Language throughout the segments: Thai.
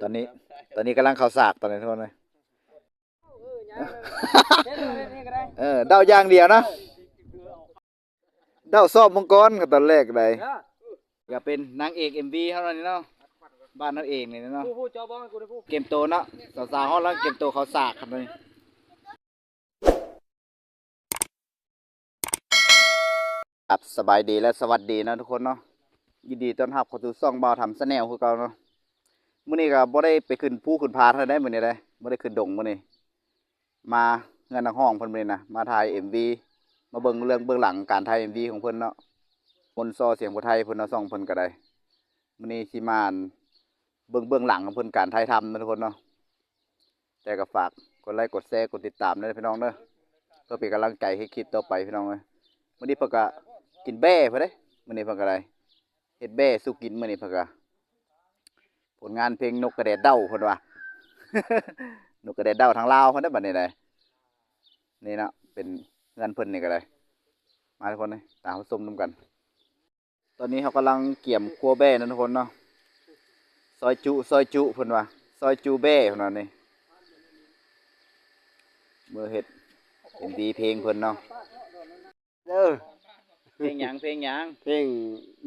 ตอนนี้ ตอนนี้กำลังเขาสากตอนนี้ทุกคนเลยเออเดาอย่างเดียวนะเดาซอบมังกรกับตอนแรกเลยอย่าเป็นนางเอกเอ็มวีเท่านั้นเนาะบ้านเราเองนี่เนาะเกมโตเนาะสาวๆเขาแล้วเกมโตเขาสากครับตอนนี้ครับสบายดีและสวัสดีนะทุกคนเนาะยินดีต้อนรับเข้าสู่ซ่องบ่าวทำสแนลคือเก่าเนาะ มื้อนี้ก็บ่ได้ไปขึ้นภูขึ้นผาท่าใดมื้อนี้ได้บ่ได้ขึ้นดงมื้อนี้มาเงินทางห้องเพิ่นมื้อนี้นะมาถ่าย MV มาเบิ่งเรื่องเบื้องหลังการถ่าย MV ของเพิ่นเนาะมนซอเสียงผู้ไทยเพิ่นเนาะซ่องเพิ่นก็ได้มื้อนี้สิมานเบิ่งเบื้องหลังของเพิ่นการถ่ายทำนะทุกคนเนาะแต่ก็ฝากกดไลค์กดแชร์กดติดตามด้วยพี่น้องเด้อเพื่อเป็นกำลังใจให้คลิปต่อไปพี่น้องเอ้ยมื้อนี้เพิ่นก็กินแบ้เพิ่นเด้มื้อนี้เพิ่นก็ได้เฮ็ดแบ้สู้กินมื้อนี้เพิ่นก็ ลงานเพลงนกกระแดดเด้าเพิ่นว่านกกระแดดเด้าทางลาวเพิ่นได้อบัดนี้ได้นี่เนาะเป็นเงินเพิ่นนี่ก็ได้มาทุกคนเลยตามมาชมนํกัน ตอนนี้เขากำลังเกี่ยมครัวแบ้นะทุกคนเนาะซอยจุซอยจุเพิ่นว่าซอยจูเบ้เพิ่นว่านี่เมื่อเฮ็ดเป็นดีเพลงเพิ่นเนาะเด้อเพลงหยังเพลงหยังเพลง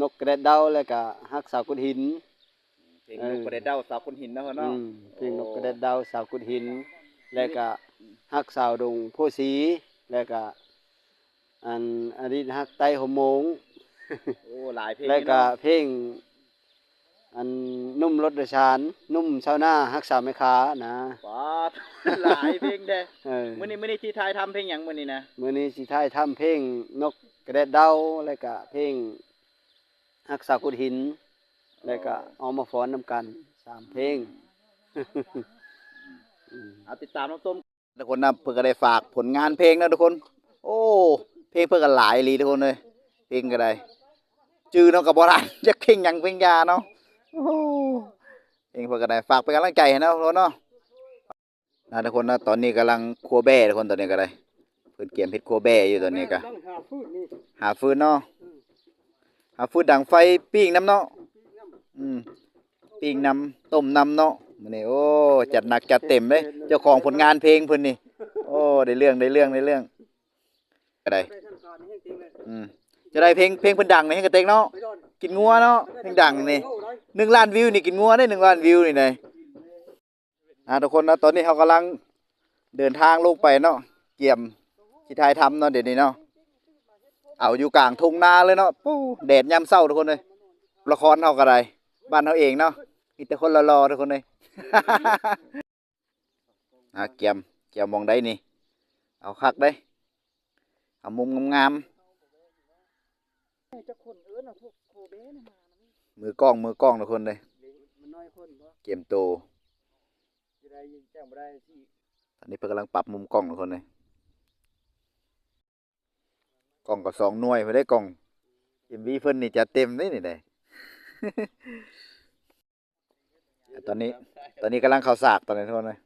นกกระเด็ดเดาแล้วก็ฮักสาวกุดหิน เพลงนกกระเด็ดเด้าสาวคนหินเนาะเพิ่นเนาะอืมเพลงนกกระเด็ดเดาสาวกุดหิน แล้วก็ฮักสาวดงโพสีแล้วก็อันอดีตฮักไต้หมโมงโอ้หลายเพลงแล้วก็เนาะเพลงอันนุ่มรถโดยสารนุ่มชาวนาฮักสาวแม่ค้านะป๊าดหลายเพลงเด้เออมื้อนี้มื้อนี้ที่ทายทำเพลงหยังมื้อนี้นะมื้อนี้สิท้ายทำเพลงนกกระเด็ดเดาแล้วก็เพลงฮักสาวกุดหิน แล้วก็เอามาฟ้อนนำกันสามเพลงอืมเอาติดตามน้องต้มทุกคนนะเพิ่นก็ได้ฝากผลงานเพลงนะทุกคน โอ้ เพลงเพิ่นก็หลายอีหลีทุกคนเลยเพลงก็ได้จื้อเนาะก็บ่ทันจักเพลงหยังเพลงยาเนาะโอ้โหเพลงเพิ่นก็ได้ฝากเป็นกำลังใจให้นะทุกคนเนาะนะทุกคนนะตอนนี้กำลังครัวแบ่ทุกคนตอนนี้ก็ได้เพิ่นเกียมเฮ็ดครัวแบ่อยู่ตอนนี้ก็ต้องหาฟืนนี่หาฟืนเนาะหาฟืนดังไฟปิ้งน้ำเนาะ อืมปิ้งนำต้มนำเนาะมื้อนี้โอ้จัดหนักจัดเต็มเลยเจ้าของผลงานเพลงเพิ่นนี่โอ้ได้เรื่องได้เรื่องได้เรื่องก็ได้อืมจะได้เพลงเพลงเพิ่นดังนี่ให้กระเตงเนาะกินงัวเนาะเพลงดังนี่หนึ่งล้านวิวนี่กินงัวได้หนึ่งล้านวิวนี่เลยอ่าทุกคนนะตอนนี้เขากำลังเดินทางลงไปเนาะเกี่ยมสิทายทำเนาะเดี๋ยวนี้เนาะเอาอยู่กลางทุ่งนาเลยเนาะปูแดดยามเช้าทุกคนเลยละครเฮาก็ได้ บ้านเฮาเองเนาะมีแต่คนรอๆทุกคนเลยอาเกียมเกียมมองได้นี่ เอาคักได้ เอามุมงามๆมือกล้องมือกล้องทุกคนเลยมันน้อยคนบ่เกมโตตอนนี้เพิ่นกำลังปรับมุมกล้องทุกคนเลยกล้องก็สองหน่วยไม่ได้กล้องเอ็มวีเพิ่นนี่จะเต็มเลยนี่ได้ ตอนนี้ ตอนนี้กำลังเข้าสากตอนนี้ทุกคนเลย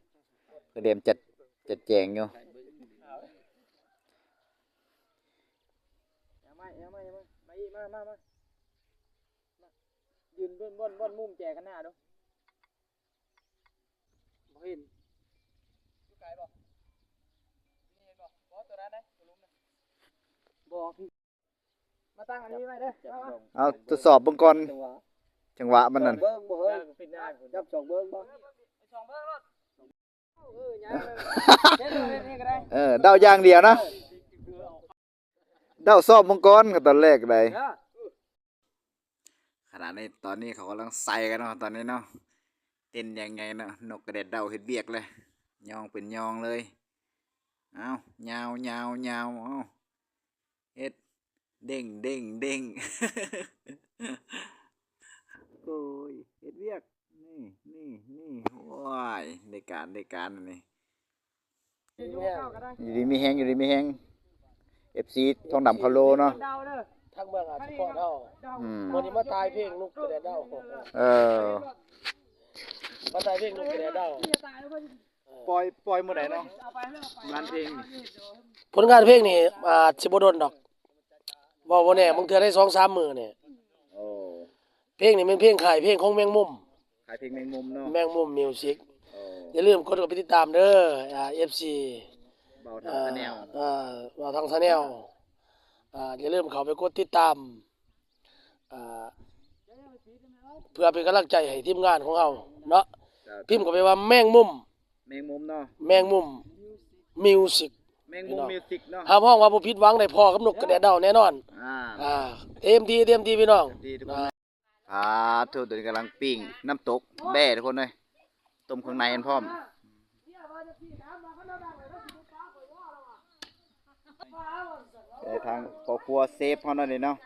เพิ่นเตรียมจัดจัดแจงอยู่มามามามามามามายืนบ้นบ่นบ่นมุมแจกันหน้าดูบ่เห็นไกลบ่นี่เห็นบ่บ่ตัวนั้นนะตัวลุมนะบ่พี่ มาตั้งอันนี้ไว้เด้อเอามาเอาทดสอบเบิ่งก่อนจังหวะจังหวะมันนั่น เบิ้งบ่เฮ้ยจับสองเบิ้งบ่สองเบิ้งรถเออยังเล่นเล่นนี่ก็ได้เออเดาอย่างเดียวนะเดาสอบมังกรกับตอนแรกเลยเด้อขณะนี้ตอนนี้เขากำลังใส่กันเนาะตอนนี้เนาะเต้นยังไงเนาะนกกระเด็ดเดาเฮ็ดเบียกเลยยองเป็นยองเลยเอายาวยาวยาวเอาเฮ็ด เด้งเด้งเด้งโอ้ยเฮ็ดเบียก นี่นี่นี่ว้ายได้การได้การอันนี่อยู่ดีมีแฮงอยู่ดีมีแฮง FC ทองดำคาโลเนาะเดาเด้อทั้งเมืองอาจจะเกาะเท่าอืมวันนี้มาตายเพลงลูกกระเดดเด้าเออมาตายเพลงลูกกระเดดเด้าปล่อยปล่อยมื้อใดเนาะงานเพลงนี่ผลงานเพลงนี่อาจสิบ่โดนดอก บ่บ่แน่มึงเทื่อได้2-3มื้อนี่โอ้เพลงนี่เป็นเพลงขายเพลงของแมงมุม ขายเพลงแมงมุมเนาะแมงมุมมิวสิกโอ้อย่าลืมกดเข้าไปติดตามเด้ออ่า FC เบาอ่าทางแนวอ่าว่าทางชาแนลอ่าอย่าลืมเข้าไปกดติดตามอ่าเพื่อเป็นกำลังใจให้ทีมงานของเราเนาะพิมพ์เข้าไปว่าแมงมุมแมงมุมเนาะแมงมุมมิวสิก แมงมุมมิวสิกเนาะห้ามห้องว่าบ่ผิดหวังได้พอกับนกกระแดดเดาแน่นอน อ่าอ่าเต็มที่เต็มที่พี่น้องดีทุกคนอ่าทุกตัวนี้กำลังปิ้งน้ำตกแบ่ทุกคนเลยต้มข้างในกันพร้อมแต่ทางครอบครัวเซฟเฮานั่นนี่เนาะ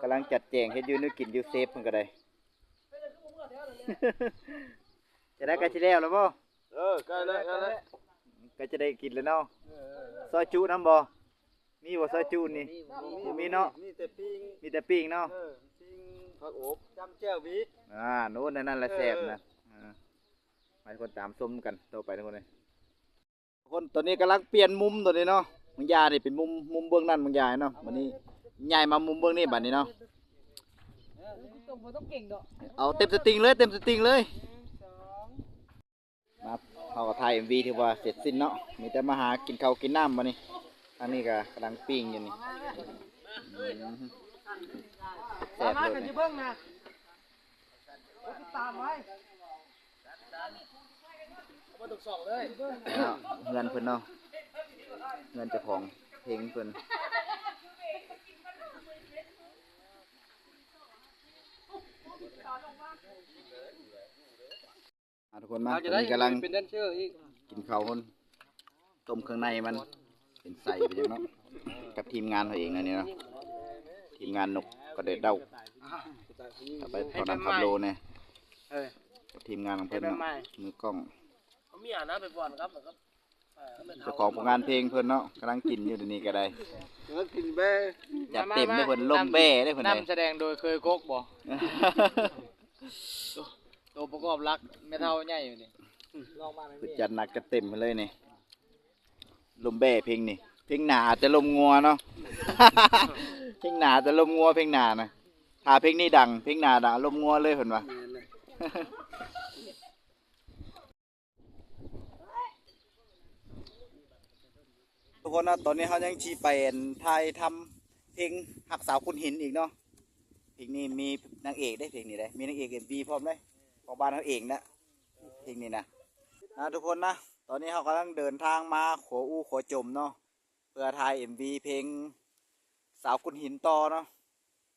กำลังจัดแจงเฮ็ดอยู่นึกกินอยู่เซฟเพิ่นก็ได้จะได้กันสิแล้วแล้วบ่เออใกล้แล้วใกล้แล้ว ก็จะได้กินแล้วเนาะซอยจุน้ำบ่มีบ่ซอยจุนี่ บ่มีเนาะ มีแต่ปิ้งมีแต่ปิ้งเนาะเออปิ้งผักอบจำแจ่วบีอ่าโน้นนั่นแหละแซ่บนะอ่าไปคนตามส้มกันต่อไปทุกคนเลยทุกคนตัวนี้กำลังเปลี่ยนมุมตัวนี้เนาะมึงยานี่เป็นมุมมุมเบื้องนั่นมึงยายเนาะวันนี้ย้ายมามุมเบื้องนี้บัดนี้เนาะต้องบ่ต้องเก่งดอกเอาเต็มสตริงเลยเต็มสตริงเลยมา เขาก็ถ่าย MV ที่ว่าเสร็จสิ้นเนาะมีแต่มาหากินข้าวกินน้ำมานี่อันนี้ก็กำลังปิ้งอยู่นี่อืมแซ่บมาเลกันยอยู่เบิ่งนะติดตามไว้บ่ต้องสองเลยเนาะเงินเพิ่นเนาะเงินเจ้าของเพลงเพิ่นอะ ทุกคนมาตอนนี้กำลังเป็นแดนเซอร์อีกกินข้าวคนต้มเครื่องในมัน เป็นใส่ไปจังเนาะกับทีมงานเขาเองนะเนี่ยเนาะทีมงานนกกระเด็ดเด้าเอาไปตอนนั้นขับโลเนี่ยเออกับทีมงานของเพิ่นเนาะมือกล้องเอามีอ่านนะไปบ่อนครับครับเออไม่เจ้าของผลงานเพลงเพิ่นเนาะกำลังกินอยู่เดี๋ยวนี้ก็ได้เออกินแบ่จัดเต็มได้เพิ่นล่มแบ้ได้เพิ่นได้นำแสดงโดยเคยกกบ่ ตัวประกอบรักไม่เท่าใหญ่อยู่นี่ลองมาเพิ่นจัดหนักจัดเต็มไปเลยนี่ลมแบ้เพลงนี่ เพลงหนาอาจจะลมงัวเนาะ เพลงหนาอาจจะลมงัวเพลงหนานะถ้าเพลงนี้ดัง เพลงหนาดังลมงัวเลยเพิ่นว่าทุกคนนะตอนนี้เขายังชีไปเอ็นไทยทำเพลงหักสาวคุณหินอีกเนาะเพลงนี้มีนางเอกได้เพลงนี้ได้มีนางเอกเอ็มวีพร้อมได้ ของบ้านเขาเองนะเพลงนี้นะนะทุกคนนะ ตอนนี้เขากำลังเดินทางมาโขอู้โขจมเนาะเพื่อถ่ายเอ็มวีเพลงสาวคุณหินต่อเนาะ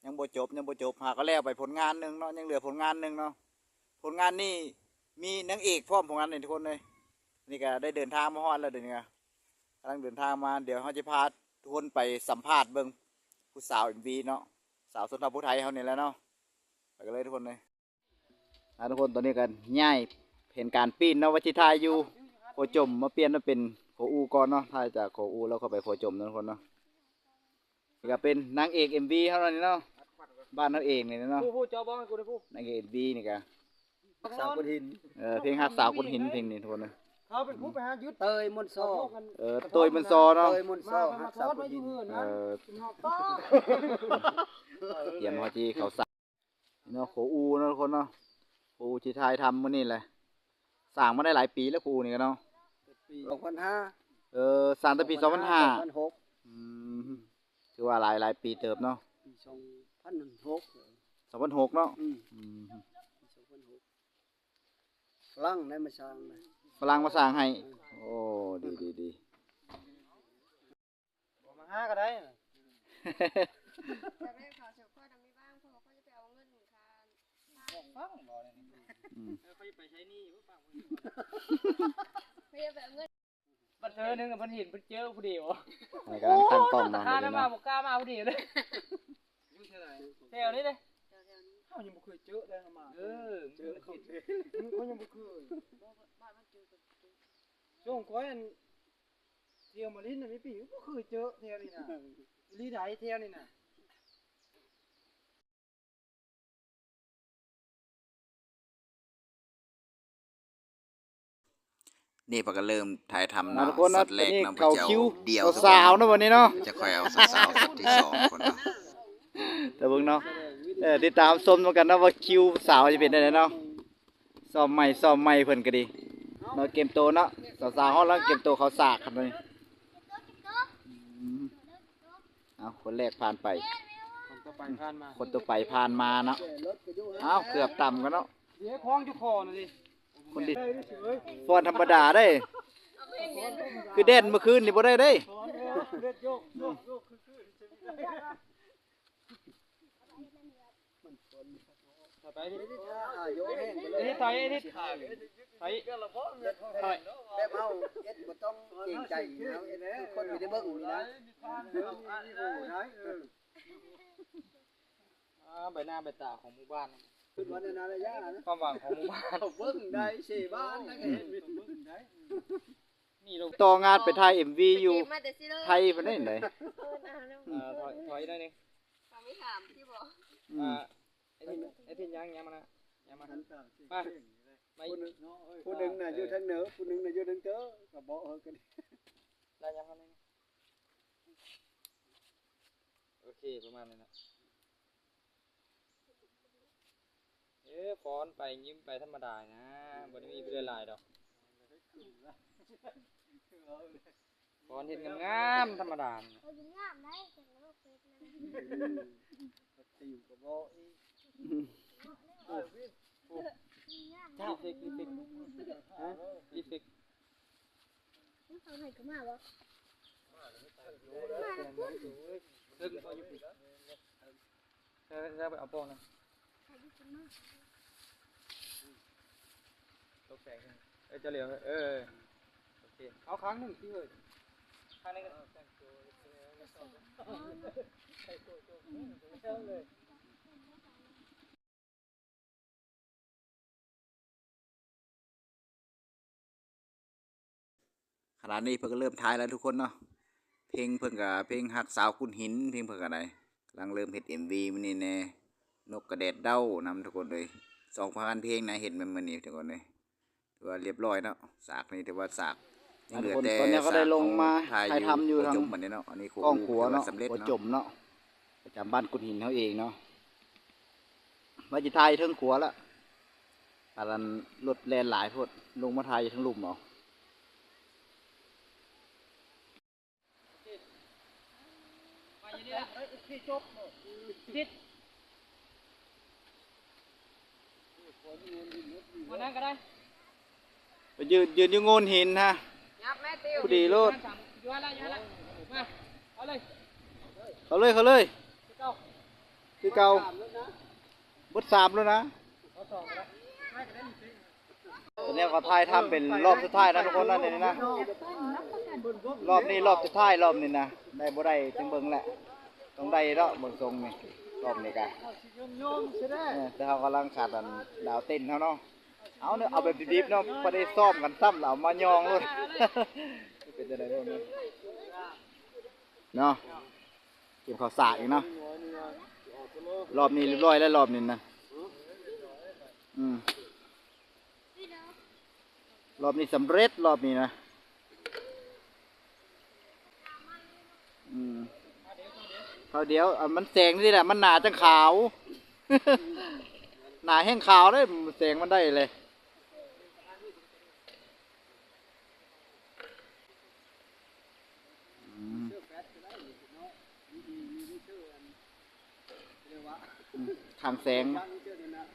ยังบ่จบยังบ่จบหาก็แล้วไปผลงานหนึ่งเนาะยังเหลือผลงานหนึ่งเนาะผลงานนี่มีนางเอกพร้อมผลงานนี่ทุกคนเลยนี่ก็ได้เดินทางมาฮอดแล้วเดี๋ยวนี้กำลังเดินทางมาเดี๋ยวเขาจะพาทุกคนไปสัมภาษณ์เบิ่งผู้สาวเอ็มวีเนาะสาวสุนทรภูไทยเขาเนี่ยแล้วเนาะไปกันเลยทุกคนเลย อะทุกคนตอนนี้กันง่ายเห็นการปีนเนาะวัชิทายอยู่โคจมมาเปลี่ยนมาเป็นโคอูก่อนเนาะทายจากโคอูแล้วก็ไปโคจมเนาะทุกคนเนาะนี่ก็เป็นนางเอกเอ็มวีเขาเนี่ยเนาะบ้านเขาเองเนี่ยเนาะผู้ผู้เจ้าบ้องให้กูได้ผู้นางเอกเอ็มวีนี่ก็สาวคนหินเออเพลงฮักสาวคนหินเพลงนี้ทุกคนนะเขาเป็นผู้ไปหายุทธเตยมนต์โซเออตัวมันซอเนาะเตยมนต์โซมาฮัมากทสาอวดคมานอยู่หินเฮือนเอนะอเตรียมเขาที่เขาสั่งเนาะโขอูเนาะทุกคนเนาะ โขอูที่ไทยทำมื่อนี่แหละสร้างมาได้หลายปีแล้วโขอูนี่ก็เนาะสองพันห้าเออสร้างตั้งปีสองพันห้าพันหกถือว่าหลายหลายปีเติบเนาะปีสองพันหกสองพันหกเนาะอืมอืมปีสองพันหกลังได้มาสร้างนะฝรั่งมาสร้างให้ โอ้ดีดีดีมาหาก็ได้จากแรกเขาเสียวข้อดำไม่บ้างเพราะว่าเขาจะไปเอาเงินค่ะฟังบ่อืมเขา ไปใช้หนี้ฟังเขาจะไปเอาเงินบัดเธอนึงกับเพิ่นเห็นเพิ่นเจอผู้เดียวอันนี้กำลังตั้งกล้องมาข้าเลได้ยมาเนาะบ่กล้ามาผู้เดียวเลยแถวนี้เลยเดี๋ยวเดี๋ยวนี้เขายังบ่เคยเจอเลยมาเออเจอเขาเขายังบ่เคยบ้านมันเจอกับช่วงก้อยอันเที่ยวมาลิ้นน่ะมีปีบ่เคยเจอแถวนี้น่ะลีไดแถวนี้น่ะ นี่พอก็เริ่มถ่ายทำนะเนาะทุกคนเนาะสัตว์แรกนี่เนาะเขาจะคิ้วเดี่ยวสาวๆเนาะวันนี้เนาะจะค่อยเอาสาวๆสัตว์ที่สองคนเนาะแต่เบิ่งเนาะเออติดตามชมกันเนาะว่าคิวสาวจะเป็นได้เนาะซ้อมใหม่ซ้อมใหม่เพิ่นก็ดีเนาะเกมโตเนาะสาวๆเฮาแล้วเกมโตเขาสากกันเลยอืมเอาคนแรกผ่านไป คนต่อไปผ่านมาคนต่อไปผ่านมาเนาะเอาเกือบต่ำกันเนาะเดี๋ยวคล้องอยู่คอน่ะดิ คนดีฟอนธรรมดาได้ คือเด่นเมื่อคืนนี่บ่ได้เด้เลือดโยกโยกโยกคือคือไปดิไอ้นี่ไทยไอ้นี่ไทยไทยแบบเฮาเอ็ดบ่ต้องเกรงใจนะทุกคนไม่ได้เบิ่งนี่นะเดี๋ยวมีผู้ไหนเอออ่าใบหน้าใบตาของหมู่บ้าน ขึ้นวันนาระยะนะความหวังของหมู่บ้านเบิ่งได้สี่บ้านนะก็เห็นมีเบิ่งได้นี่ลงต่องานไปถ่าย MV อยู่เก็บมาแต่สิเลยไทยปานนั้นไดเออนะแล้วเอ่อถอยถอยได้นี่ฟังไม่ถามพี่บอกอือ่ามไอ้ทินไอ้ทินยังยังมานะยังมาทันตาไปไม่ผู้หนึงผู้หนึงน่ะอยู่ทางเหนือผู้หนึงน่ะอยู่ทางเตอก็บ่เฮากัน ได้ยังครับนี่โอเคประมาณนี้นะเอ๊ะฟ้อนไปยิ้มไปธรรมดานะบ่ได้มีไปเรื่อยหลายดอกฟ้อนเห็นงามๆธรรมดาน่ะเอองามได้แต่ว่าเฟซนั้นติวก็บ่อีรีเฟกรีเฟกฮะรีเฟกเขาให้ก็มาบ่เลิกเอาอยู่ปิดเออจะไปเอาโป้งนะ ตกแสงเออจะเหลียวเออโอเคเอาครั้งหนึ่งที่เฮ้ยครั้งนึงก็แต่งตัวขณะนี้เพิ่นก็เริ่มท้ายแล้วทุกคนเนาะ เพลงเพิ่นก็เพลงฮักสาวคุณหิน เพลงเพิ่นก็ได้กำลังเริ่มเฮ็ด MV มื้อนี้แน่นกกระแดดเด้านำทุกคนเลย2,000เพลงนะเห็นมันมื้อนี้ทุกคนเลย ถือว่าเรียบร้อยเนาะสากนี้ถือว่าสากยังเหลือแต่ตอนนี้ก็ได้ลงมาถ่ายถ่ายทำอยู่หัวทางจมบัดนี้เนาะอันนี้โคกล้องขัวเนาะถือสำเร็จหัวเนาะจมเนาะประจำบ้านกุดหินเขาเองเนาะว่าจะทายเทิงขัวละปารันรถแลนหลายโพดลงมาทายอยู่ทั้งลุ่มเอามาอยู่นี่ละเอ้ยพี่จบติดวันนั้นก็ได้ ไปยืนยืนอยู่โงนหินฮะ ยับแม่ติวผู้ดีโลด ย้อนละย้อนละมาเอาเลยเขาเลยเขาเลยเก้าคือเก่าบดสามแล้วนะเอาสองก็ได้ไม่ก็ได้ตอนนี้เขาทายทำเป็นรอบสุดท้ายนะทุกคนนะนี่นะ รอบนี้รอบสุดท้ายรอบนี้นะ ได้บ่ได้จังเบิ่งแหละ ต้องได้เนาะเบิ่งทรงนี่รอบนี้กัน โยมใช่ไหมแต่เขากำลังขาดอันดาวเต้นเขาเนาะ เอาเนาะเอาแบบดิบๆเนาะพอได้ซ่อมกันซ้ำเอามายองเลยเป็นจะได้บ้างเนาะเนาะเก็บข้าวสากอีกเนาะรอบนี้เรียบร้อยแล้วรอบนี้นะอืมรอบนี้สำเร็จรอบนี้นะอืมเขาเดี๋ยวมันแสงนี่แหละมันหนาจังขาว หนาแห้งขาวเลยแสงมันได้เลยอืมทางแสง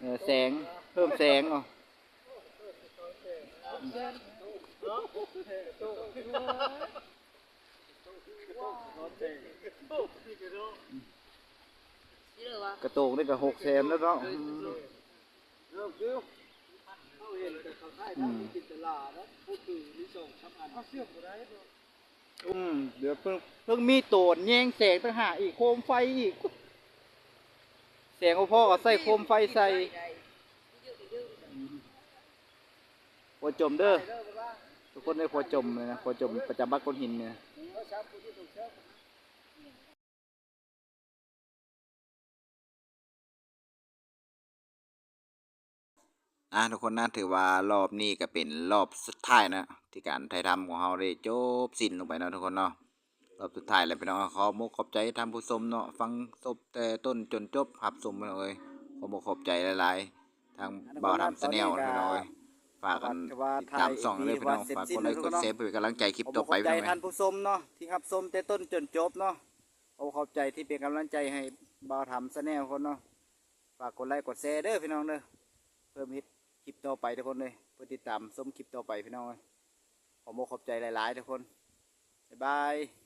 เออแสง เพิ่มแสงเอ๋อกระโตกนี่ก็หกแสนแล้วเนาะอืม เริ่มคือเฮาเห็นแต่เขาขายทำกินตลาดนะพูดถึงมีส่งทำอันเอาเสื้อบ่ได้อืมเดี๋ยวเพิ่งเพิ่งมีโตนแย่งแสงต่างหากอีกโคมไฟอีกแสงของพ่อก็ใส่โคมไฟใส่หัวจมเด้อทุกคนได้หัวจมเลยนะหัวจมประจำบ้านก้นหินเนี่ย อะทุกคนนะถือว่ารอบนี้ก็เป็นรอบสุดท้ายนะที่การถ่ายทำของเราได้จบสิ้นลงไปเนาะทุกคนเนาะรอบสุดท้ายแล้วพี่น้องขอมกขอบใจท่านผู้ชมเนาะฟังจบแต่ต้นจนจบหับชมไปเลยขอมกขอบใจหลายๆถ้าทางบ่าวทำสแนลพี่น้องเอ้ยฝากกันติดตามส่องเลยพี่น้องฝากกดไลค์กดแชร์เพื่อเป็นกำลังใจคลิปต่อไปขอบใจพี่น้องเอ้ยท่านผู้ชมเนาะที่รับชมแต่ต้นจนจบเนาะขอขอบใจที่เป็นกำลังใจให้บ่าวทำสแนลคนเนาะฝากกดไลค์กดแชร์เด้อพี่น้องเด้อเพิ่มฮิต คลิปต่อไปทุกคนเลยเพื่อติดตามส้มคลิปต่อไปพี่น้องเลยขอโมขอบใจหลาย ๆ ทุกคน บ๊ายบาย